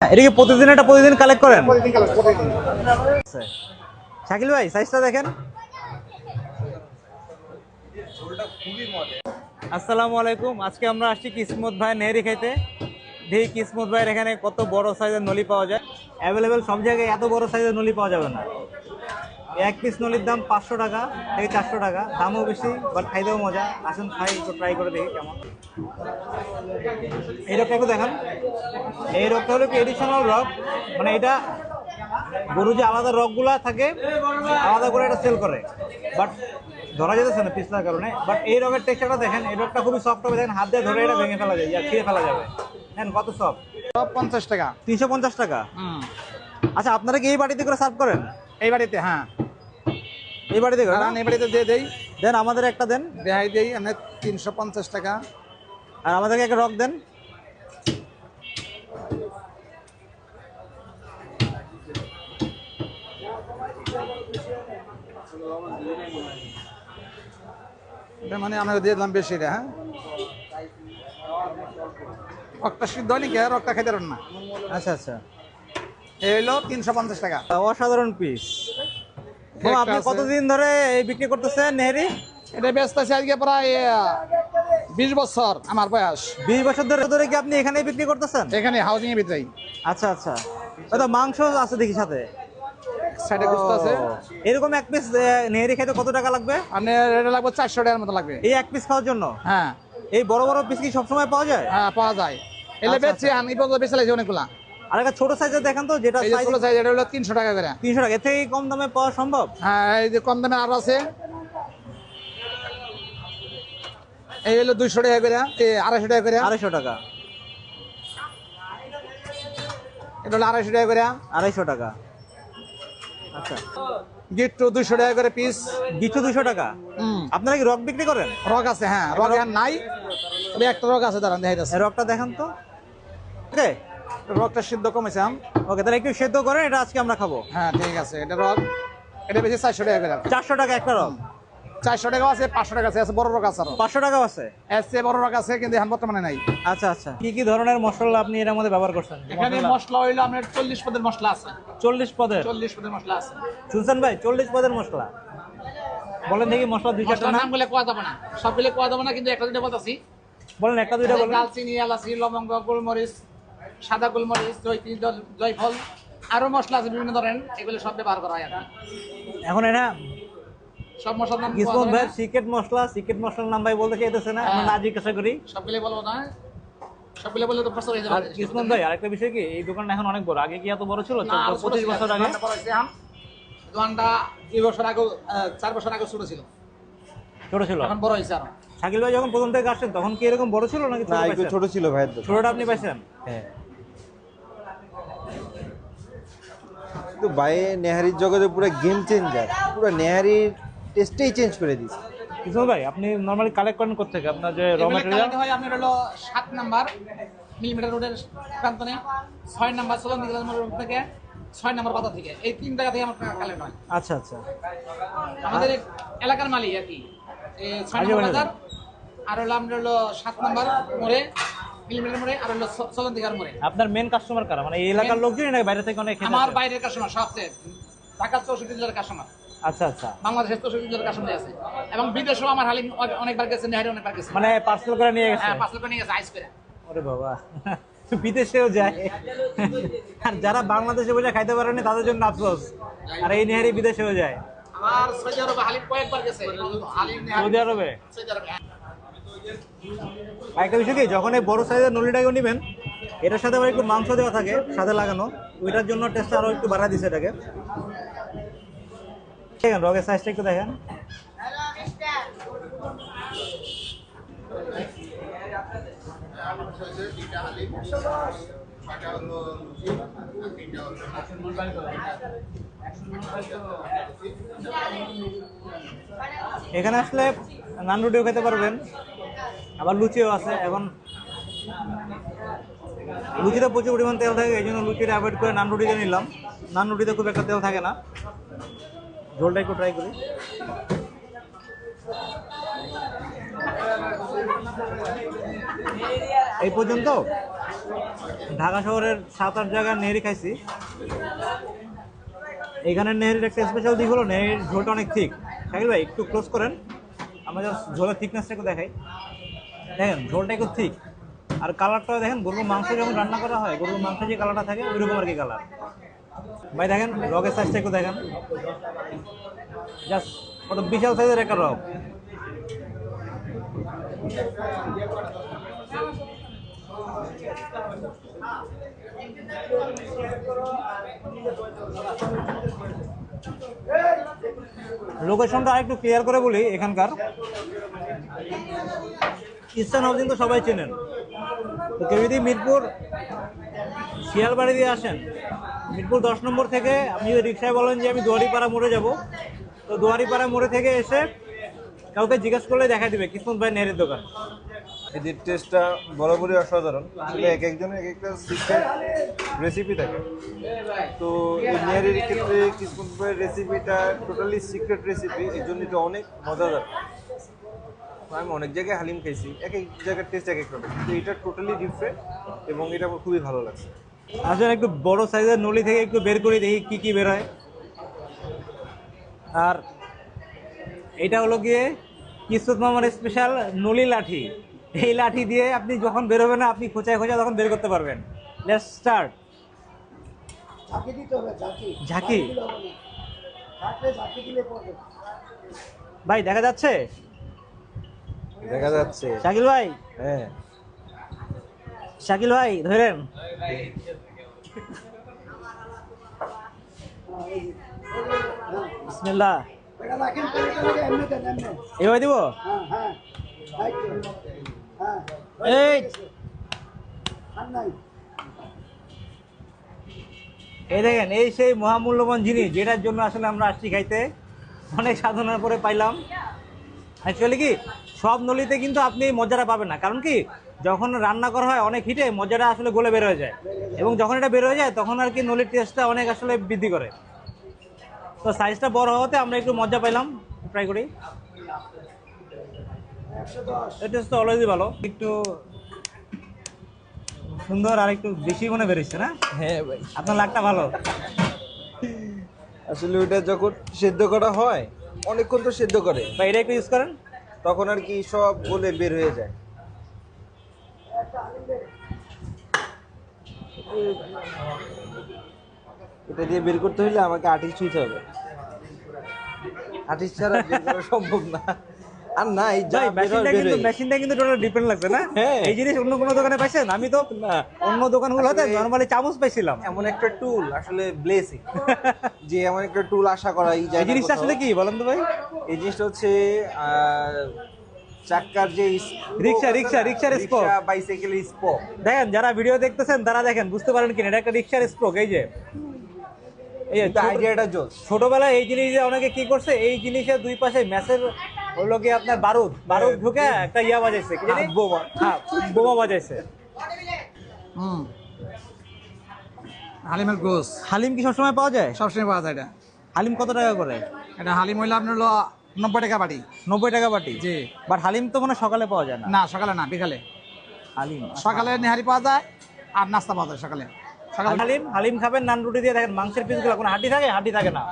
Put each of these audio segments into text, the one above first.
এটা কি প্রতিদিন এটা প্রতিদিন কালেক্ট করেন? আচ্ছা। শাকিল ভাই সাইজটা দেখেন। আসসালামু আলাইকুম। আজকে আমরা আসছি কিসমত ভাই নেহেরি খাইতে। দেখি কিসমত ভাইয়ের এখানে কত বড় সাইজের নলি পাওয়া যায়। অ্যাভেলেবেল সব জায়গায় এত বড় সাইজের নলি পাওয়া যাবে না। এক পিস নলির দাম পাঁচশো টাকা থেকে চারশো টাকা। দামও বেশি বাট খাইতেও মজা। আসুন খাই একটু ট্রাই করে দেখি কেমন। এই রকটা একটু দেখান। এই রকটা হলো কি এডিশনাল রক মানে এটা গরু যে আলাদা রকগুলা থাকে আলাদা করে এটা সেল করে। বাট ধরা যেতেছে না পিছলার কারণে। বাট এই রকের টেক্সচারটা দেখেন এই রকটা খুবই সফট হবে। দেখেন হাত দিয়ে ধরে এটা ভেঙে ফেলা যায় ইয়া ছিঁড়ে ফেলা যাবে। হ্যাঁ কত সফট সব পঞ্চাশ টাকা। তিনশো পঞ্চাশ টাকা? আচ্ছা আপনারা কি এই বাড়িতে করে সার্ভ করেন? এই বাড়িতে হ্যাঁ। এই বাড়িতে করে কারণ এই বাড়িতে দিয়ে দেই। দেন আমাদের একটা দেন। দেখাই দেই মানে তিনশো পঞ্চাশ টাকা। আর আমাদেরকে একটা রক দেন। মানে আমরা দিয়ে দিলাম বেশি রে হ্যাঁ? রক্তটা সিদ্ধ হয়নি কে রক্তটা পারেন না? আচ্ছা আচ্ছা। এই হলো তিনশো পঞ্চাশ টাকা। অসাধারণ পিস আপনি কতদিন ধরে এই বিক্রি করতেছেন নেহেরি? এটা ব্যস্ত আছে আজকে প্রায় বিশ বছর আমার বয়স। বিশ বছর ধরে ধরে কি আপনি এখানেই বিক্রি করতেছেন? এখানে হাউজিং এর ভিতরেই। আচ্ছা আচ্ছা। তো মাংস আছে দেখি সাথে। সাইডে গুস্ত আছে। এরকম এক পিস নেহেরি খেতে কত টাকা লাগবে? আপনার এটা লাগবে চারশো টাকার মতো লাগবে। এই এক পিস খাওয়ার জন্য? হ্যাঁ। এই বড় বড় পিস কি সবসময় পাওয়া যায়? হ্যাঁ পাওয়া যায়। এলে আচ্ছা, আমি বেচে লাগছে অনেকগুলা। আর একটা ছোট সাইজের দেখেন তো যেটা ছোট সাইজ এটা হলো তিনশো টাকা করে। তিনশো টাকা। এর থেকে কম দামে পাওয়া সম্ভব? হ্যাঁ এই যে কম দামে আরও আছে। এই হলো দুইশো টাকা করে আড়াইশো টাকা করে। আড়াইশো টাকা। এটা হলো আড়াইশো টাকা করে। আড়াইশো টাকা। আচ্ছা। গিট্টু দুইশো টাকা করে পিস গিচ্ছু দুশো টাকা? আপনারা কি রক বিক্রি করেন? রক আছে হ্যাঁ রক নাই। তবে একটা রক আছে দাঁড়ান দেখাই রকটা দেখান তো। ওকে। রকটা সিদ্ধ কমেছে আম। ওকে তাহলে একটু সেদ্ধ করেন এটা আজকে আমরা খাব। হ্যাঁ ঠিক আছে এটা রক। এটা বেশি চারশো টাকা চারশো টাকা একটা রক। চারশো টাকা আছে পাঁচশো টাকা আছে বড় রক আছে পাঁচশো টাকাও আছে? চেয়ে বড় রক আছে কিন্তু এখন বর্তমানে নাই। আচ্ছা আচ্ছা। কি কি ধরনের মশলা আপনি এর মধ্যে ব্যবহার করছেন? এখানে মশলা হইল আপনার চল্লিশ পদের মশলা আছে। চল্লিশ পদের? চল্লিশ পদের মশলা আছে। শুনছেন ভাই চল্লিশ পদের মশলা। বলেন দেখি মশলা দুই চারটা নাম। গুলো কোয়া যাবে না। সবগুলো কোয়া যাবে না কিন্তু একটা দুটো বলতেছি। বলেন একটা দুইটা বলেন। দালচিনি এলাচি লবঙ্গ গোলমরিচ সাদা গোলমরিচ জয়তি জয়ফল আরও মশলা আছে বিভিন্ন ধরনের এগুলো সব ব্যবহার করা হয় আর এখন এটা সব মশলার নাম ভাই সিক্রেট মশলা সিক্রেট মশলার নাম ভাই বলতে চাইতেছে না? আমরা না জিজ্ঞাসা করি সবগুলো বলব না। সবগুলো বললে তো প্রশ্ন হয়ে আর যাবে ভাই আরেকটা বিষয় কি এই দোকানটা এখন অনেক বড় আগে কি এত বড় ছিল? ছোট পঁচিশ ছিল। বছর আগে? দোকানটা দুই বছর আগে চার বছর আগে ছোট ছিল। ছোট ছিল? এখন বড় হয়েছে আরও। শাকিল ভাই যখন প্রথম থেকে আসছেন তখন কি এরকম বড় ছিল নাকি ছোট ছিল দোকান। ছোটটা আপনি পাইছেন? হ্যাঁ। কিন্তু বাইরে নেহারির জগতে পুরো গেম চেঞ্জার পুরো নেহারির টেস্টেই চেঞ্জ করে দিয়েছে। কিসমত ভাই আপনি নর্মালি কালেক্ট করেন কোথেকে আপনার যে র ম্যাটেরিয়াল হয় আপনার হলো সাত নাম্বার মিলিমিটার রোডের প্রান্তনে ছয় নাম্বার সোলন রোড থেকে ছয় নাম্বার পাতা থেকে। এই তিন জায়গা থেকে আমার কালেক্ট হয়। আচ্ছা আচ্ছা। আমাদের এলাকার মালিক আর কি। এই ছয় আজীবন বাজার আর হলো আমরা হলো সাত নাম্বার মোড়ে আপনার মেন কাস্টমার কারা? মানে এই এলাকার লোকজনই নাকি বাইরে থেকে অনেক আমার বাইরের কাস্টমার সবচেয়ে ঢাকা চৌষট্টি জেলার কাস্টমার আচ্ছা আচ্ছা। বাংলাদেশের চৌষট্টি জেলার কাস্টমার আছে। এবং বিদেশেও আমার হালিম অনেকবার গেছে নেহারি অনেকবার গেছে। মানে পার্সেল করে নিয়ে গেছে? হ্যাঁ পাঁচ লোক নিয়ে গেছে আইস করে। ওরে বাবা। বিদেশেও যায়। আর যারা বাংলাদেশে বসে খাইতে পারেনি তাদের জন্য আফসোস। আর এই নেহারি বিদেশেও যায়। আমার সৌদি আরবে হালিম কয়েকবার গেছে। সৌদি আরবে? সৌদি আরবে একটা বিষয় কি যখন এই বড় সাইজের নলিটাকে নেবেন, এটার সাথে আবার একটু মাংস দেওয়া থাকে, সাথে লাগানো, ওইটার জন্য টেস্ট আরও একটু বাড়া দিছে এটাকে। দেখেন, রগের সাইজটা একটু দেখেন। এখানে আসলে নান রুটিও খেতে পারবেন। আবার লুচিও আছে, এখন লুচিতে প্রচুর পরিমাণ তেল থাকে এই জন্য লুচিটা অ্যাভয়েড করে নান রুটিতে নিলাম। নান রুটিতে খুব একটা তেল থাকে না। ঝোলটা একটু ট্রাই করি। এই পর্যন্ত? ঢাকা শহরের সাত আট জায়গার নেহেরি খাইছি। এখানের নেহেরির একটা স্পেশাল দিক হলো, নেহেরির ঝোলটা অনেক শাকিল ভাই, একটু ক্লোজ করেন। আমরা জাস্ট ঝোলের থিকনেসটা একটু দেখাই। দেখেন, ঝোলটা একটু ঠিক। আর কালারটা দেখেন, গরুর মাংস যখন রান্না করা হয়, গরুর মাংস যে কালারটা থাকে, ওইরকম আর কি কালার ভাই দেখেন, রগের সাইজটা একটু দেখেন। জাস্ট কত বিশাল সাইজের একটা রগ। লোকেশনটা আরেকটু ক্লিয়ার করে বলি, এখানকার। ইস্টার্ন হাউজিং তো সবাই চেনেন। তো কেউ যদি মিরপুর শিয়ালবাড়ি দিয়ে আসেন, মিরপুর দশ নম্বর থেকে আপনি যদি রিক্সায় বলেন যে আমি দুয়ারিপাড়া মোড়ে যাব, তো দুয়ারিপাড়া মোড়ে থেকে এসে কাউকে জিজ্ঞেস করলে দেখা দিবে কিসমত ভাই নেহেরের দোকান। এদের টেস্টটা বরাবরই অসাধারণ। আসলে এক একজনের এক একটা সিক্রেট রেসিপি থাকে। তো এই নিয়ারের ক্ষেত্রে কিসমত ভাইয়ের রেসিপিটা টোটালি সিক্রেট রেসিপি এই জন্য এটা অনেক মজাদার। আমি অনেক জায়গায় হালিম খাইছি এক এক জায়গার টেস্ট এক এক রকম। তো এটা টোটালি ডিফারেন্ট এবং এটা আমার খুবই ভালো লাগছে। আসলে একটু বড় সাইজের নলি থেকে একটু বের করে দেখি কি কি বের হয়। আর এটা হলো গিয়ে কিসমত মামার স্পেশাল নলি লাঠি। এই লাঠি দিয়ে আপনি যখন বেরোবেন না আপনি খোঁচায় খোঁচা তখন বের করতে পারবেন। লেটস স্টার্ট ঝাঁকি ভাই দেখা যাচ্ছে? দেখা যাচ্ছে। শাকিল ভাই? হ্যাঁ। শাকিল ভাই ধরেন। বিসমিল্লাহ। এবার দিব? এই। দেখেন এই সেই মহামূল্যবান জিনিস যেটার জন্য আসলে আমরা আসছি খাইতে অনেক সাধনার পরে পাইলাম। অ্যাকচুয়ালি কি? সব নলিতে কিন্তু আপনি এই মজাটা পাবেন না। কারণ কি? যখন রান্না করা হয় অনেক হিটে মজাটা আসলে গলে বের হয়ে যায়। এবং যখন এটা বের হয়ে যায় তখন আর কি নলির টেস্টটা অনেক আসলে বৃদ্ধি করে। তো সাইজটা বড় হওয়াতে আমরা একটু মজা পাইলাম। ট্রাই করি। তো অলরেডি ভালো। একটু সুন্দর আর একটু বেশি মনে বেরোচ্ছে না? হ্যাঁ ভাই। আপনার লাকটা ভালো। আসলে ওইটা যখন সেদ্ধ করা হয় অনেকক্ষণ তো সেদ্ধ করে। বা এটা একটু ইউজ করেন। তখন আর কি সব বলে বের হয়ে যায়। এটা দিয়ে বের করতে হলে আমাকে আর্টিস্ট ছুঁতে হবে। আর্টিস্ট ছাড়া সম্ভব না। আর নাই যা ভাই মেশিনটা কিন্তু মেশিনটা কিন্তু টোটাল ডিপেন্ড লাগছে না? হ্যাঁ। এই জিনিস অন্য কোনো দোকানে পাইছেন? আমি তো অন্য দোকানগুলোতে নরমালি চামচ পাইছিলাম। এমন একটা টুল আসলে ব্লেসিং যে এমন একটা টুল আশা যায় এই জিনিসটা আসলে কি বলেন তো ভাই? এই জিনিসটা হচ্ছে আহ, চাক্কার যে রিক্সা, রিক্সা, রিক্সার spoke। বাইসাইকেলের স্পোক। দেখেন যারা ভিডিও দেখতেছেন তারা দেখেন বুঝতে পারেন কিনা এটা একটা রিক্সার স্পোক এই যে। এই আইডিয়াটা জোস। ছোটবেলায় এই জিনিস অনেকে কি করছে এই জিনিসের দুই পাশে ম্যাসের হলো কি আপনার বারুদ? বারুদ ঢুকে একটা ইয়া বাজাইছে কি জানি? বোমা। হ্যাঁ বোমা বাজাইছে। হুম। হালিমের গোস। হালিম কি সবসময় পাওয়া যায়? সবসময় পাওয়া যায় এটা। হালিম কত টাকা করে? এটা হালিম হইলে আপনার হলো নব্বই টাকা বাটি। নব্বই টাকা বাটি? জি। বাট হালিম তো মানে সকালে পাওয়া যায় না। না সকালে না বিকালে। হালিম সকালে নেহারি পাওয়া যায় আর নাস্তা পাওয়া যায় সকালে সকালে। হালিম হালিম খাবেন নান রুটি দিয়ে দেখেন মাংসের পিসগুলো কোনো হাড্ডি থাকে? হাড্ডি থাকে না।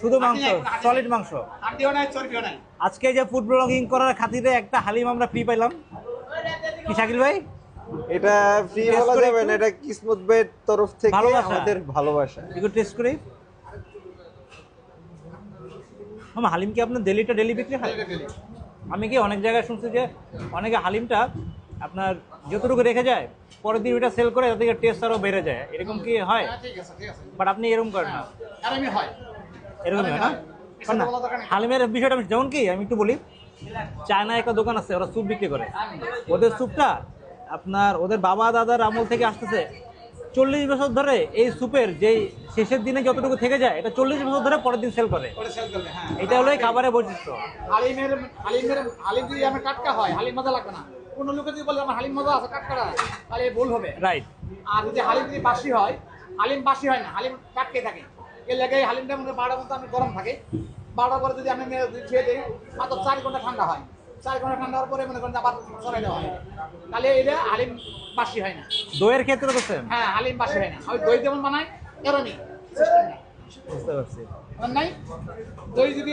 শুধু মাংস সলিড মাংস। হাড্ডিও নাই চর্বিও নাই। আজকে যে ফুড ব্লগিং করার খাতিরে একটা হালিম আমরা ফ্রি পাইলাম। কি শাকিল ভাই? এটা ফ্রি বলা যাবে না এটা কিসমত ভাইয়ের তরফ থেকে ভালোবাসা। আমাদের ভালোবাসা। একটু টেস্ট করি। মামা হালিম কি আপনার ডেলিটা ডেলি বিক্রি হয়? আমি কি অনেক জায়গায় শুনছি যে অনেকে হালিমটা আপনার যতটুকু রেখে যায় পরের দিন ওইটা সেল করে তাতে টেস্ট আরও বেড়ে যায়। এরকম কি হয়? বাট আপনি এরকম করেন না। হয় এরকমই হয়। না? হালিমের বিষয়টা আমি- যেমন কি আমি একটু বলি। চায়নায় একটা দোকান আছে ওরা স্যুপ বিক্রি করে। ওদের স্যুপটা আপনার ওদের বাবা দাদার আমল থেকে আসতেছে। চল্লিশ বছর ধরে এই স্যুপের যেই শেষের দিনে যতটুকু থেকে যায় এটা চল্লিশ বছর ধরে পরের দিন সেল করে। ওটা হ্যাঁ। এটা হলো এই খাবারের বৈশিষ্ট্য। হালিমের হালিমের হালিম যদি আমার টাটকা হয় হালিম মজা লাগবে না। কোনো লোকে যদি বলে আমার হালিম মজা আছে টাটকা তাহলে ভুল হবে। রাইট আর যদি হালিম যদি বাসি হয় হালিম বাসি হয় না হালিম টাটকে থাকে। এর লাগে হালিমটা মনে বারোটার মধ্যে আমি গরম থাকে। বারোটার পরে যদি আমি খেয়ে দিই মাত্র চার ঘণ্টা ঠান্ডা হয়। চার ঘণ্টা ঠান্ডা হওয়ার পরে মনে করেন আবার সরাই দেওয়া হয়। তাহলে এটা হালিম বাসি হয় না। দইয়ের ক্ষেত্রে তো হ্যাঁ হালিম বাসি হয় না। ওই দই যেমন বানায় এরমই বুঝতে পারছি। নাই? দই যদি